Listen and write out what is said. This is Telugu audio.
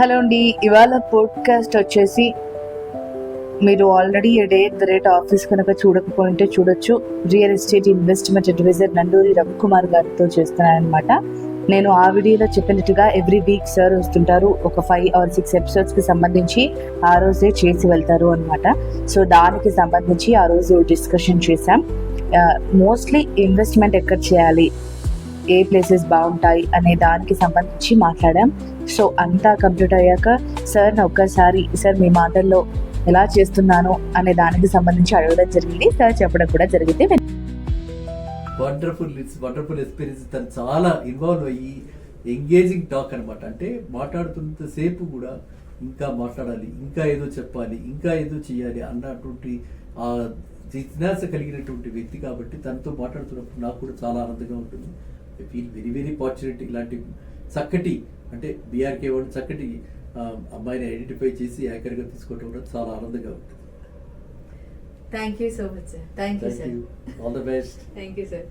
హలో అండి ఇవాళ పోడ్కాస్ట్ వచ్చేసి మీరు already day the rate office కనుక చూడకపోయింటే చూడొచ్చు. Real estate investment advisor Nanduri Ravikumar గారితో చేస్తున్నానమాట నేను ఆ వీడియోలో చెప్పినట్టుగా ఎవ్రీ వీక్ సార్ వస్తుంటారు. ఒక ఫైవ్ ఆర్ సిక్స్ ఎపిసోడ్స్కి సంబంధించి ఆ రోజే చేసి వెళ్తారు అనమాట సో దానికి సంబంధించి ఆ రోజు డిస్కషన్ చేశాం. Uh, మోస్ట్లీ ఇన్వెస్ట్మెంట్ ఎక్కడ చేయాలి? ఏ ప్లేసెస్ బాగుంటాయి అనే దానికి సంబంధించి మాట్లాడాం. సో అంతా కంప్లీట్ అయ్యాక సార్ని ఒక్కసారి సార్ మీ మాటల్లో ఎలా చేస్తున్నాను? అనే దానికి సంబంధించి అడగడం జరిగింది. సార్ చెప్పడం కూడా జరిగింది. వండర్ఫుల్ ఇట్స్ వండర్ఫుల్ ఎక్స్పీరియన్స్ తను చాలా ఇన్వాల్వ్ అయ్యి ఎంగేజింగ్ టాక్ అనమాట అంటే మాట్లాడుతున్నంత సేపు కూడా ఇంకా మాట్లాడాలి ఇంకా ఏదో చెప్పాలి ఇంకా ఏదో చేయాలి అన్నటువంటి ఆ జిజ్ఞాస కలిగినటువంటి వ్యక్తి కాబట్టి తనతో మాట్లాడుతున్నప్పుడు నాకు కూడా చాలా ఆనందంగా ఉంటుంది. I feel very very fortunate ఇలాంటి చక్కటి అంటే బీఆర్కే వాళ్ళు చక్కటి అమ్మాయిని ఐడెంటిఫై చేసి యాకర్గా తీసుకోవడం కూడా చాలా ఆనందంగా ఉంటుంది. Thank you so much sir thank you sir all the best thank you sir